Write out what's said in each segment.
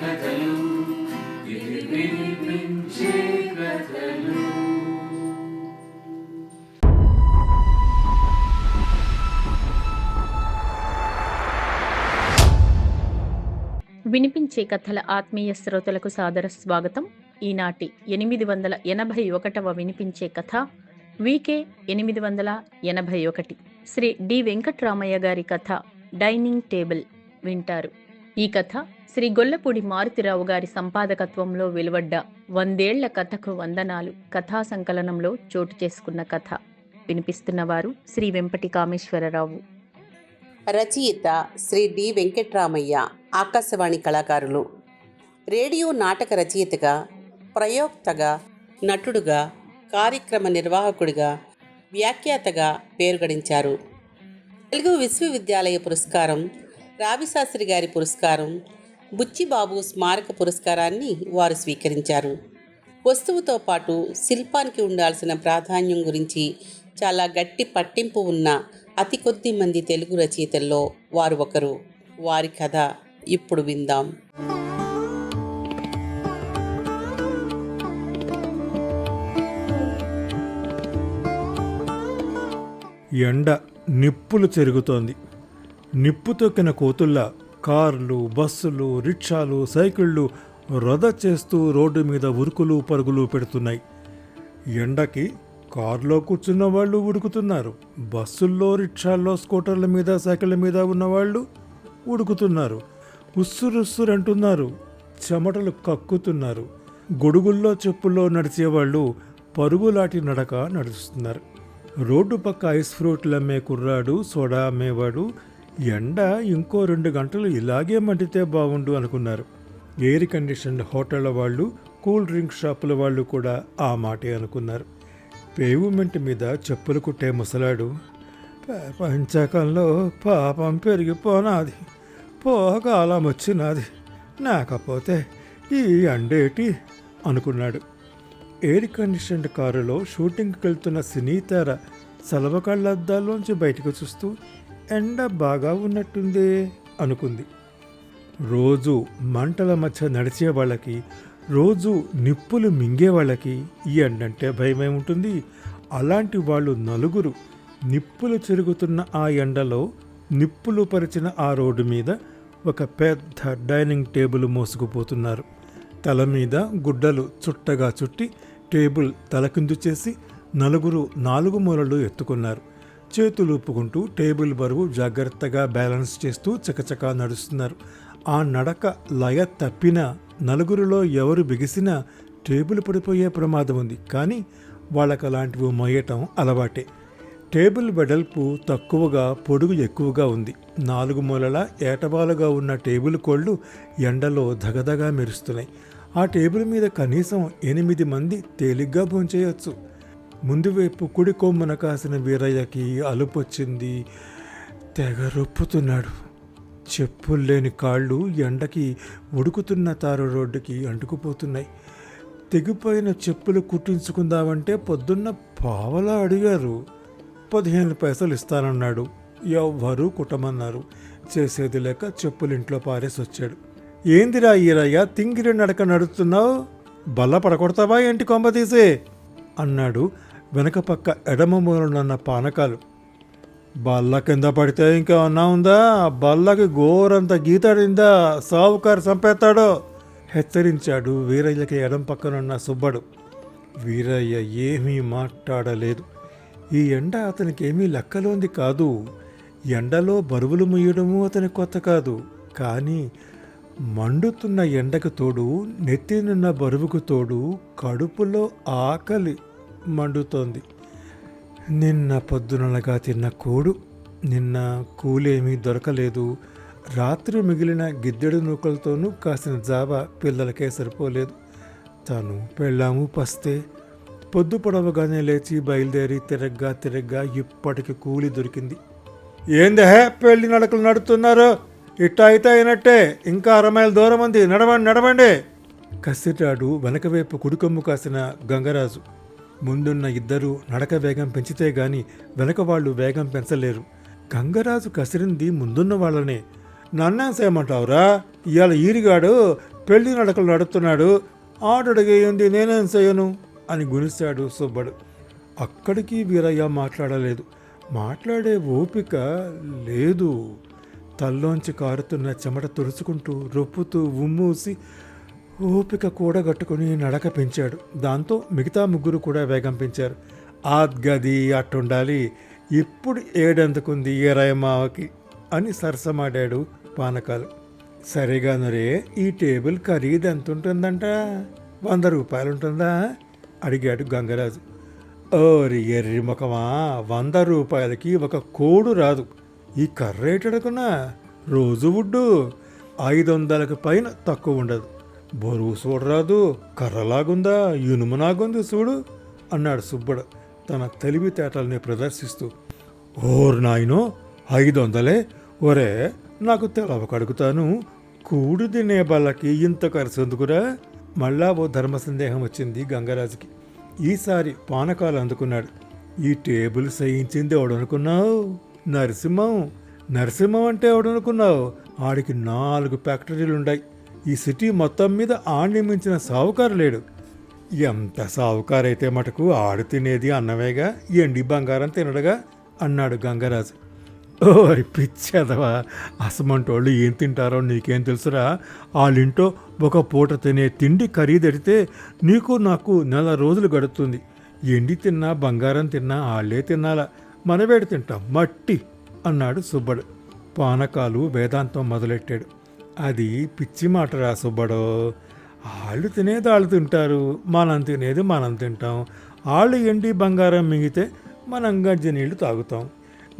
కథలు వినిపించే కథలు. వినిపించే కథల ఆత్మీయ శ్రోతలకు సాదర స్వాగతం. ఈనాటి ఎనిమిది వందల ఎనభై ఒకటవ వినిపించే కథ వికే ఎనిమిది వందల ఎనభై ఒకటి. శ్రీ డి వెంకట్రామయ్య గారి కథ డైనింగ్ టేబుల్ వింటారు. ఈ కథ శ్రీ గొల్లపూడి మారుతిరావు గారి సంపాదకత్వంలో వెలువడ్డ వందేళ్ళ కథకు వందనాలు కథా సంకలనంలో చోటు చేసుకున్న కథ. వినిపిస్తున్నవారు శ్రీ వెంపటి కామేశ్వరరావు రచయిత శ్రీ డి వెంకట్రామయ్య ఆకాశవాణి కళాకారులు. రేడియో నాటక రచయితగా ప్రయోక్తగా నటుడుగా కార్యక్రమ నిర్వాహకుడిగా వ్యాఖ్యాతగా పేరుగడించారు. తెలుగు విశ్వవిద్యాలయ పురస్కారం రావిశాస్త్రి గారి పురస్కారం బుచ్చిబాబు స్మారక పురస్కారాన్ని వారు స్వీకరించారు. వస్తువుతో పాటు శిల్పానికి ఉండాల్సిన ప్రాధాన్యం గురించి చాలా గట్టి పట్టింపు ఉన్న అతి కొద్ది మంది తెలుగు రచయితల్లో వారు ఒకరు. వారి కథ ఇప్పుడు విందాం. ఎండ నిప్పులు చెరుగుతోంది. నిప్పు తొక్కిన కోతుల్లా కార్లు బస్సులు రిక్షాలు సైకిళ్ళు రొద చేస్తూ రోడ్డు మీద ఉరుకులు పరుగులు పెడుతున్నాయి. ఎండకి కారులో కూర్చున్న వాళ్ళు ఉడుకుతున్నారు. బస్సుల్లో రిక్షాల్లో స్కూటర్ల మీద సైకిళ్ళ మీద ఉన్నవాళ్ళు ఉడుకుతున్నారు. ఉస్సురుస్సురంటున్నారు చెమటలు కక్కుతున్నారు. గొడుగుల్లో చెప్పుల్లో నడిచేవాళ్ళు పరుగులాటి నడక నడుస్తున్నారు. రోడ్డు పక్క ఐస్ ఫ్రూట్లు అమ్మే కుర్రాడు సోడా అమ్మేవాడు ఎండ ఇంకో రెండు గంటలు ఇలాగే మండితే బాగుండు అనుకున్నారు. ఎయిర్ కండిషన్ హోటళ్ళ వాళ్ళు కూల్ డ్రింక్ షాపుల వాళ్ళు కూడా ఆ మాటే అనుకున్నారు. పేవ్మెంట్ మీద చెప్పులు కుట్టే ముసలాడు ప్రపంచకంలో పాపం పెరిగిపోనాది పోకాలం వచ్చినది నాకపోతే ఈ అండేటి అనుకున్నాడు. ఎయిర్ కండిషన్డ్ కారులో షూటింగ్కి వెళ్తున్న సినీతార సలవకళ్ళద్దాల్లోంచి బయటకు చూస్తూ ఎండ బాగా ఉన్నట్టుందే అనుకుంది. రోజు మంటల మధ్య నడిచే వాళ్ళకి రోజు నిప్పులు మింగే వాళ్ళకి ఈ ఎండంటే భయమే ఉంటుంది. అలాంటి వాళ్ళు నలుగురు నిప్పులు చెరుగుతున్న ఆ ఎండలో నిప్పులు పరిచిన ఆ రోడ్డు మీద ఒక పెద్ద డైనింగ్ టేబుల్ మోసుకుపోతున్నారు. తల మీద గుడ్డలు చుట్టగా చుట్టి టేబుల్ తలకిందు చేసి నలుగురు నాలుగు మూలలు ఎత్తుకున్నారు. చేతులు ఊపుకుంటూ టేబుల్ బరువు జాగ్రత్తగా బ్యాలెన్స్ చేస్తూ చకచకా నడుస్తున్నారు. ఆ నడక లయ తప్పిన నలుగురిలో ఎవరు బిగిసినా టేబుల్ పడిపోయే ప్రమాదం ఉంది. కానీ వాళ్ళకు అలాంటివి మోయటం అలవాటే. టేబుల్ వెడల్పు తక్కువగా పొడుగు ఎక్కువగా ఉంది. నాలుగు మూలల ఏటవాలుగా ఉన్న టేబుల్ కోళ్ళు ఎండలో ధగధగా మెరుస్తున్నాయి. ఆ టేబుల్ మీద కనీసం ఎనిమిది మంది తేలిగ్గా భోంచేయొచ్చు. ముందు వైపు కుడి కొమ్మన కాసిన వీరయ్యకి అలుపొచ్చింది. తెగ రొప్పుతున్నాడు. చెప్పులు లేని కాళ్ళు ఎండకి ఉడుకుతున్న తారు రోడ్డుకి అంటుకుపోతున్నాయి. తెగిపోయిన చెప్పులు కుట్టించుకుందామంటే పొద్దున్న పావలా అడిగారు. పదిహేను పైసలు ఇస్తానన్నాడు. ఎవ్వరూ కుట్టమన్నారు. చేసేది లేక చెప్పులు ఇంట్లో పారేసి వచ్చాడు ఏందిరా ఈరయ్య తింగిరి నడక నడుస్తున్నావు? బల్ల పడకొడతావా ఏంటి కొమ్మ తీసే? అన్నాడు వెనక పక్క ఎడమ మూలనున్న పానకాలు. బల్ల కింద పడితే ఇంకా అన్నా ఉందా? బల్లకి గోరంత గీతాడిందా? సావుకారు చంపేస్తాడో? హెచ్చరించాడు వీరయ్యకి ఎడం పక్కనున్న సుబ్బడు. వీరయ్య ఏమీ మాట్లాడలేదు. ఈ ఎండ అతనికి ఏమీ లెక్కలోంది కాదు. ఎండలో బరువులు ముయ్యడము అతని కొత్త కాదు. కానీ మండుతున్న ఎండకు తోడు నెత్తినున్న బరువుకు తోడు కడుపులో ఆకలి. మండుతోంది. నిన్న పొద్దునలగా తిన్న కోడు నిన్న కూలేమీ దొరకలేదు. రాత్రి మిగిలిన గిద్దెడు నూకలతోనూ కాసిన జాబా పిల్లలకే సరిపోలేదు. తను పెళ్ళాము పస్తే పొద్దు పొడవగానే లేచి బయలుదేరి తిరగ్గా తిరగ్గా ఇప్పటికి కూలి దొరికింది. ఏందే పెళ్ళి నడకలు నడుతున్నారు? ఇట్ట అయితే అయినట్టే ఇంకా అర దూరం ఉంది నడవండి నడవండి. కసిరాడు వెనకవైపు కుడికొమ్ము కాసిన గంగరాజు. ముందున్న ఇద్దరూ నడక వేగం పెంచితే గాని వెనక వాళ్ళు వేగం పెంచలేరు. గంగరాజు కసిరింది ముందున్న వాళ్ళనే. నన్నేసేయమంటావురా ఇవాళ ఈరిగాడు పెళ్ళి నడకలు నడుస్తున్నాడు ఆడడిగేయండి నేనేం చేయను? అని గునిశాడు సుబ్బడు. అక్కడికి వీరయ్య మాట్లాడలేదు. మాట్లాడే ఓపిక లేదు. తల్లోంచి కారుతున్న చెమట తుడుచుకుంటూ రొప్పుతూ ఉమ్మూసి ఓపిక కూడగట్టుకుని నడక పెంచాడు. దాంతో మిగతా ముగ్గురు కూడా వేగం పెంచారు. ఆ గది అట్టుండాలి. ఇప్పుడు ఏడందుకుంది ఏ రాయమావకి? అని సరసమాడాడు పానకాలు. సరేగానరే ఈ టేబుల్ ఖరీదు ఎంత ఉంటుందంట వంద రూపాయలు ఉంటుందా అడిగాడు గంగరాజు. ఓరి ఎర్రి ముఖమా వంద రూపాయలకి ఒక కోడు రాదు. ఈ కర్ర ఏటడుకున్నా రోజు వుడ్డు ఐదు వందలకు పైన తక్కువ ఉండదు బరువు చూడరాదు కర్రలాగుందా ఇనుమునాగుంది చూడు అన్నాడు సుబ్బడు. తన తెలివితేటల్ని ప్రదర్శిస్తూ ఓరు నాయనో ఐదు వందలే ఒరే నాకు తెలవ కడుగుతాను కూడు తినే బల్లకి ఇంత ఖర్చు ఎందుకురా మళ్ళా ఓ ధర్మ సందేహం వచ్చింది గంగరాజుకి. ఈసారి పానకాలు అందుకున్నాడు. ఈ టేబుల్ సహించింది ఎవడనుకున్నావు? నరసింహం. నరసింహం అంటే ఎవడనుకున్నావు? ఆడికి నాలుగు ఫ్యాక్టరీలుండాయి. ఈ సిటీ మొత్తం మీద ఆణ్ణి మించిన సావుకారు లేడు. ఎంత సావుకారైతే మటుకు ఆడు తినేది అన్నమేగా ఎండి బంగారం తినడగా అన్నాడు గంగరాజు. ఓ పిచ్చేదవా అసమంటోళ్ళు ఏం తింటారో నీకేం తెలుసురా? వాళ్ళింటో ఒక పూట తినే తిండి ఖరీదెడితే నీకు నాకు నెల రోజులు గడుతుంది. ఎండి తిన్నా బంగారం తిన్నా వాళ్ళే తినాలా? మనవేడు తింటాం మట్టి అన్నాడు సుబ్బడు. పానకాలు వేదాంతం మొదలెట్టాడు. అది పిచ్చి మాటరా సుబ్బడు. వాళ్ళు తినేది వాళ్ళు తింటారు. మనం తినేది మనం తింటాం. వాళ్ళు ఎండి బంగారం మిగితే మనం గంజి నీళ్ళు తాగుతాం.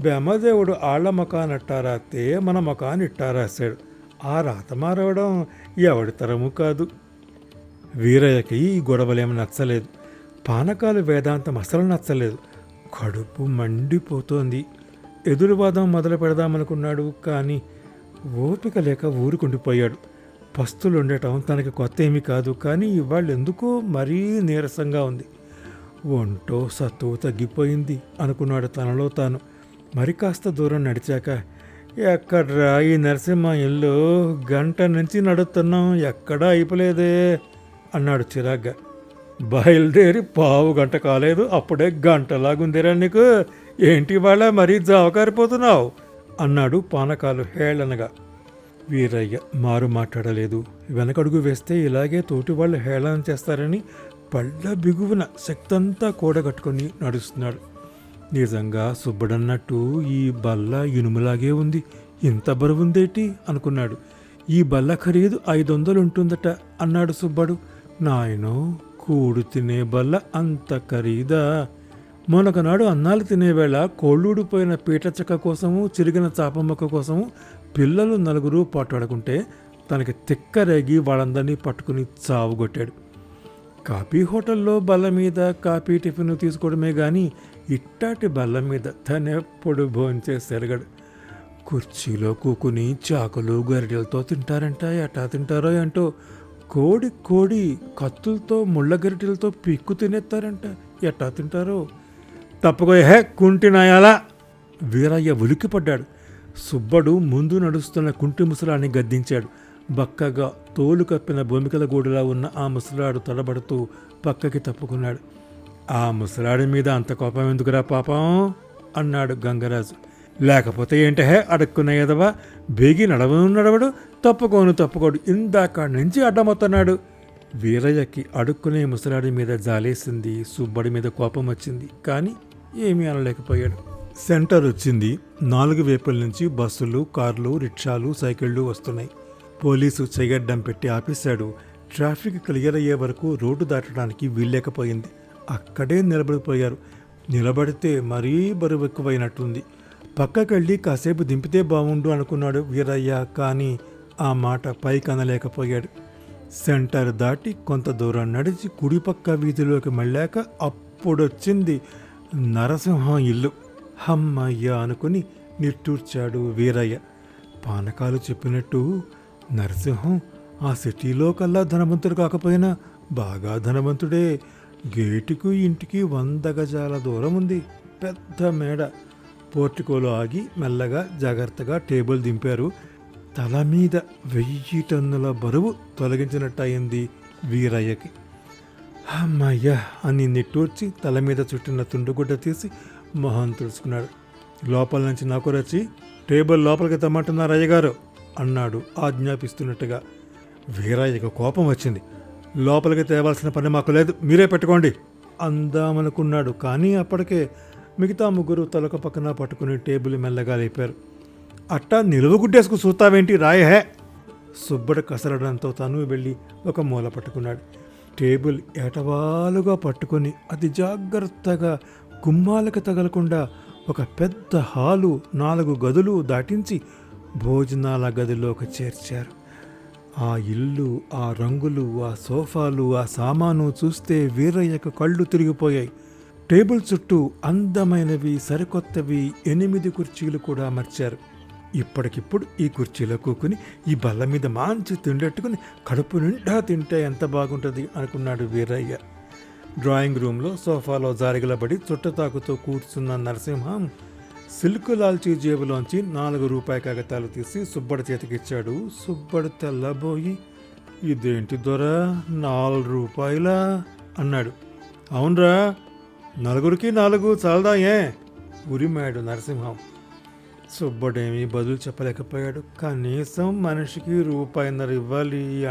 బ్రహ్మదేవుడు ఆళ్ళ ముఖాన్ని అట్టా రాస్తే మన ముఖాన్ని ఇట్టా ఆ రాత మారవడం ఎవడి తరము కాదు. వీరయ్యకి ఈ గొడవలేమి నచ్చలేదు. పానకాలు వేదాంతం అసలు నచ్చలేదు. కడుపు మండిపోతోంది. ఎదురువాదం మొదలు పెడదామనుకున్నాడు కానీ ఓపిక లేక ఊరుకుండిపోయాడు పస్తులుండటం తనకి కొత్త ఏమీ కాదు కానీ ఇవాళ ఎందుకో మరీ నీరసంగా ఉంది. ఒంటో సత్తువు తగ్గిపోయింది అనుకున్నాడు తనలో తాను. మరి కాస్త దూరం నడిచాక ఎక్కడ్రా ఈ నరసింహ ఇల్లు గంట నుంచి నడుస్తున్నాం ఎక్కడా అయిపోలేదే? అన్నాడు చిరాగ్గా. బయలుదేరి పావు గంట కాలేదు అప్పుడే గంటలాగుందిరా నీకు. ఏంటి వాళ్ళ మరీ జావకారిపోతున్నావు? అన్నాడు పానకాలు హేళనగా. వీరయ్య మారు మాట్లాడలేదు. వెనకడుగు వేస్తే ఇలాగే తోటి వాళ్ళు హేళన చేస్తారని పళ్ళ బిగువున శక్తంతా కూడగట్టుకొని నడుస్తున్నాడు. నిజంగా సుబ్బడన్నట్టు ఈ బల్ల ఇనుములాగే ఉంది. ఇంత బరువుందేటి? అనుకున్నాడు. ఈ బల్ల ఖరీదు ఐదు వందలు ఉంటుందట అన్నాడు సుబ్బడు. నాయనో కూడు తినే బల్ల అంత ఖరీదా? మొనకనాడు అన్నాలు తినేవేళ కోళ్ళూడిపోయిన పీటచక్క కోసము చిరిగిన చాపమ్మక్క కోసము పిల్లలు నలుగురు పట్టాడుకుంటే తనకి తిక్కరేగి వాళ్ళందరినీ పట్టుకుని చావుగొట్టాడు కాఫీ హోటల్లో బల్ల మీద కాఫీ టిఫిన్ తీసుకోవడమే కానీ ఇట్టాటి బల్ల మీద తనెప్పుడు భోంచే సెరగడు. కుర్చీలో కూకుని చాకులు గరిటెలతో తింటారంట ఎట్టా తింటారో ఏంటో కోడి కోడి కత్తులతో ముళ్ళ గరిటెలతో పిక్కు తినేస్తారంట ఎట్టా తింటారో? తప్పకోయే హే కుంటినాయాలా వీరయ్య ఉలిక్కిపడ్డాడు. సుబ్బడు ముందు నడుస్తున్న కుంటి ముసలాన్ని గద్దించాడు. బక్కగా తోలు కప్పిన భూమికల గూడులా ఉన్న ఆ ముసలాడు తడబడుతూ పక్కకి తప్పుకున్నాడు. ఆ ముసలాడి మీద అంత కోపం ఎందుకురా పాపం? అన్నాడు గంగరాజు. లేకపోతే ఏంటహే అడుక్కున్న ఎదవా బేగి నడవను నడవడు తప్పుకోను తప్పుకోడు ఇందాక నుంచి అడ్డమవుతున్నాడు వీరయ్యకి అడుక్కునే ముసలాడి మీద జాలేసింది సుబ్బడి మీద కోపం వచ్చింది కానీ ఏమీ అనలేకపోయాడు. సెంటర్ వచ్చింది. నాలుగు వైపుల నుంచి బస్సులు కార్లు రిక్షాలు సైకిళ్ళు వస్తున్నాయి. పోలీసు చెగడ్డం పెట్టి ఆపేశాడు. ట్రాఫిక్ క్లియర్ అయ్యే వరకు రోడ్డు దాటడానికి వీల్లేకపోయింది. అక్కడే నిలబడిపోయారు. నిలబడితే మరీ బరువు ఎక్కువైనట్టుంది పక్కకెళ్ళి కాసేపు దింపితే బాగుండు అనుకున్నాడు వీరయ్య కానీ ఆ మాట పైకి అనలేకపోయాడు సెంటర్ దాటి కొంత దూరం నడిచి కుడిపక్క వీధిలోకి మళ్ళాక అప్పుడొచ్చింది నరసింహం ఇల్లు. హమ్మయ్య అనుకుని నిట్టూర్చాడు వీరయ్య. పానకాలు చెప్పినట్టు నరసింహం ఆ సిటీలో కల్లా ధనవంతుడు కాకపోయినా బాగా ధనవంతుడే. గేటుకు ఇంటికి వంద గజాల దూరం ఉంది. పెద్ద మేడ. పోర్టికోలో ఆగి మెల్లగా జాగ్రత్తగా టేబుల్ దింపారు. తల మీద వెయ్యి టన్నుల బరువు తొలగించినట్టయింది వీరయ్యకి. అమ్మయ్యా అని నిట్టూర్చి తల మీద చుట్టిన తుండుగుడ్డ తీసి మొహం తుడుచుకున్నాడు. లోపల నుంచి నాకు రచి టేబుల్ లోపలికి తమ్మంటున్నారు అయ్యగారు అన్నాడు ఆజ్ఞాపిస్తున్నట్టుగా. వీరయ్యకు కోపం వచ్చింది. లోపలికి తేవాల్సిన పని మాకు లేదు మీరే పెట్టుకోండి అందామనుకున్నాడు. కానీ అప్పటికే మిగతా ముగ్గురు తలక పక్కన పట్టుకుని టేబుల్ మెల్లగా లేపారు. అట్టా నిలువగుడ్డేసుకు చూస్తావేంటి రాయహే సుబ్బడు కసరడంతో తను వెళ్ళి ఒక మూల పట్టుకున్నాడు. టేబుల్ ఏటవాలుగా పట్టుకొని అతి జాగ్రత్తగా గుమ్మాలకు తగలకుండా ఒక పెద్ద హాలు నాలుగు గదులు దాటించి భోజనాల గదిలోకి చేర్చారు. ఆ ఇల్లు ఆ రంగులు ఆ సోఫాలు ఆ సామాను చూస్తే వీరయ్యకు కళ్ళు తిరిగిపోయాయి. టేబుల్ చుట్టూ అందమైనవి సరికొత్తవి ఎనిమిది కుర్చీలు కూడా అమర్చారు. ఇప్పటికిప్పుడు ఈ కుర్చీలో కూకుని ఈ బల్ల మీద మంచి తిండెట్టుకుని కడుపు నిండా తింటే ఎంత బాగుంటుంది అనుకున్నాడు వీరయ్య. డ్రాయింగ్ రూమ్లో సోఫాలో జారిగలబడి చుట్టతాకుతో కూర్చున్న నరసింహం సిల్క్ లాల్చీ జేబులోంచి నాలుగు రూపాయి కాగితాలు తీసి సుబ్బడి చేతికిచ్చాడు. సుబ్బడు తెల్లబోయి ఇదేంటి దొర? నాలుగు రూపాయలా? అన్నాడు. అవునరా నలుగురికి నాలుగు చాలదా ఏ? ఉరిమాడు నరసింహం. సుబ్బడేమీ బదులు చెప్పలేకపోయాడు. కనీసం మనిషికి రూపాయిన్నర ఇవ్వాలి ఈ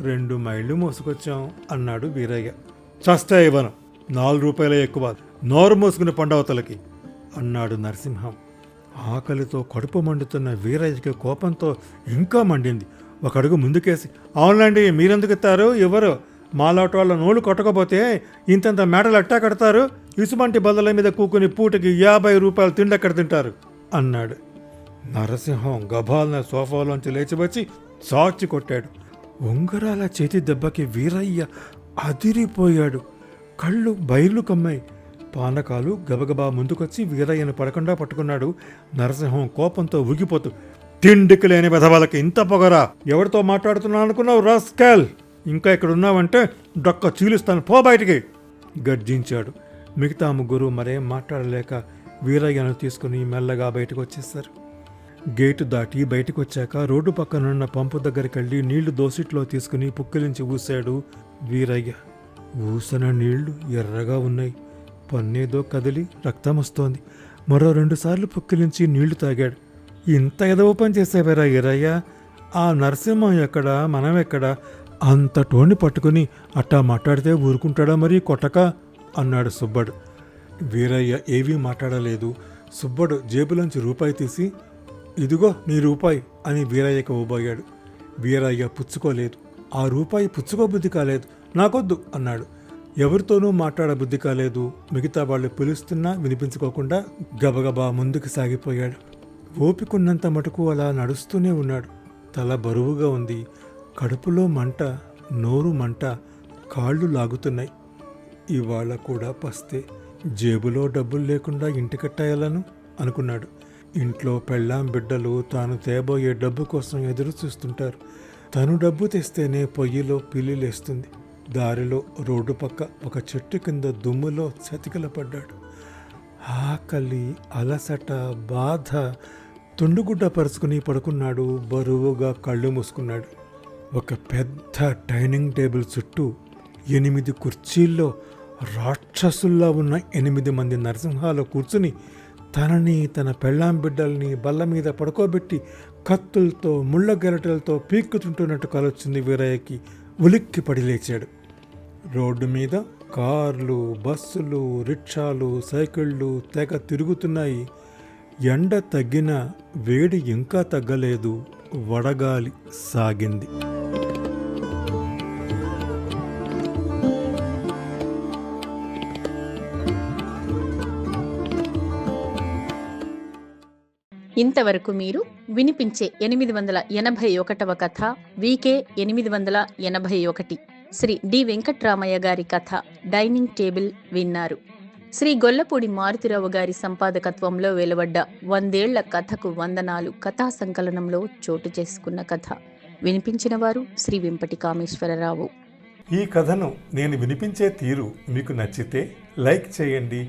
రెండు మైళ్ళు మోసుకొచ్చాం అన్నాడు వీరయ్య. చస్తా ఇవ్వను నాలుగు రూపాయలే ఎక్కువ నోరు మోసుకుని పండవతలకి అన్నాడు నరసింహం. ఆకలితో కడుపు మండుతున్న వీరయ్యకి కోపంతో ఇంకా మండింది. ఒక అడుగు ముందుకేసి అవునండి మీరెందుకు ఇస్తారు ఎవరు? మాలాట వాళ్ళ నోళ్ళు కొట్టకపోతే ఇంతంత మేటలు ఎట్టా కడతారు? ఇసుమంటి బల్లల మీద కూకుని పూటకి యాభై రూపాయలు తిండక్కడ తింటారు? అన్నాడు. నరసింహం గభాలన సోఫాలోంచి లేచివచ్చి సాచి కొట్టాడు. ఉంగరాల చేతి దెబ్బకి వీరయ్య అదిరిపోయాడు. కళ్ళు బయలు కమ్మాయి. పానకాలు గబగబా ముందుకొచ్చి వీరయ్యను పడకుండా పట్టుకున్నాడు. నరసింహం కోపంతో ఊగిపోతూ తిండికి లేని వెధవాళ్ళకి ఇంత పొగరా? ఎవరితో మాట్లాడుతున్నాను అనుకున్నావు రాస్కాల్? ఇంకా ఇక్కడ ఉన్నావంటే డొక్క చీలుస్తాను పో బయటికి! గర్జించాడు. మిగతా ముగ్గురు మరేం మాట్లాడలేక వీరయ్యను తీసుకుని మెల్లగా బయటకు వచ్చేశారు గేటు దాటి బయటకు వచ్చాక రోడ్డు పక్కనున్న పంపు దగ్గరికి వెళ్ళి నీళ్ళు దోసిట్లో తీసుకుని పుక్కిలించి ఊశాడు వీరయ్య. ఊసిన నీళ్ళు ఎర్రగా ఉన్నాయి. పన్నేదో కదిలి రక్తం వస్తోంది మరో రెండుసార్లు పుక్కిలించి నీళ్ళు తాగాడు. ఇంత ఎదవ పని చేసేవారా ఈరయ్య ఆ నరసింహం ఎక్కడ? మనం ఎక్కడ? అంత టోని పట్టుకుని అట్టా మాట్లాడితే ఊరుకుంటాడా మరి కొట్టక? అన్నాడు సుబ్బడు. వీరయ్య ఏవీ మాట్లాడలేదు. సుబ్బడు జేబులోంచి రూపాయి తీసి ఇదిగో నీ రూపాయి అని వీరయ్యకు ఇవ్వబోయాడు. వీరయ్య పుచ్చుకోలేదు. ఆ రూపాయి పుచ్చుకోబుద్ధి కాలేదు. నాకొద్దు అన్నాడు. ఎవరితోనూ మాట్లాడబుద్ధి కాలేదు. మిగతా వాళ్ళు పిలుస్తున్నా వినిపించుకోకుండా గబగబా ముందుకు సాగిపోయాడు. ఓపికున్నంత మటుకు అలా నడుస్తూనే ఉన్నాడు. తల బరువుగా ఉంది. కడుపులో మంట నోరు మంట కాళ్ళు లాగుతున్నాయి. ఇవాళ కూడా పస్తే. జేబులో డబ్బులు లేకుండా ఇంటి కట్టాయాలను? అనుకున్నాడు. ఇంట్లో పెళ్ళాం బిడ్డలు తాను తేబోయే డబ్బు కోసం ఎదురు చూస్తుంటారు. తను డబ్బు తెస్తేనే పొయ్యిలో పిల్లి లేస్తుంది. దారిలో రోడ్డు పక్క ఒక చెట్టు కింద దుమ్ములో చతికిల పడ్డాడు ఆకలి అలసట బాధ తుండుగుడ్డ పరుచుకుని పడుకున్నాడు. బరువుగా కళ్ళు మూసుకున్నాడు. ఒక పెద్ద డైనింగ్ టేబుల్ చుట్టూ ఎనిమిది కుర్చీల్లో రాక్షసుల్లా ఉన్న ఎనిమిది మంది నరసింహాలు కూర్చుని తనని తన పెళ్ళాం బిడ్డల్ని బల్ల మీద పడుకోబెట్టి కత్తులతో ముళ్ళ గెరటలతో పీక్కుతుంటున్నట్టు కలొచ్చింది వీరయ్యకి. ఉలిక్కి పడి లేచాడు. రోడ్డు మీద కార్లు బస్సులు రిక్షాలు సైకిళ్ళు తెగ తిరుగుతున్నాయి. ఎండ తగ్గిన వేడి ఇంకా తగ్గలేదు. వడగాలి సాగింది. ఇంతవరకు మీరు వినిపించే ఎనిమిది వందల ఎనభై ఒకటవ కథ వీకే ఎనిమిది వందల ఎనభై ఒకటి. శ్రీ డి వెంకట్రామయ్య గారి కథ డైనింగ్ టేబుల్ విన్నారు. శ్రీ గొల్లపూడి మారుతిరావు గారి సంపాదకత్వంలో వెలువడ్డ వందేళ్ళ కథకు వందనాలు కథా సంకలనంలో చోటు చేసుకున్న కథ. వినిపించిన వారు శ్రీ వెంపటి కామేశ్వరరావు ఈ కథను నేను వినిపించే తీరు మీకు నచ్చితే లైక్ చేయండి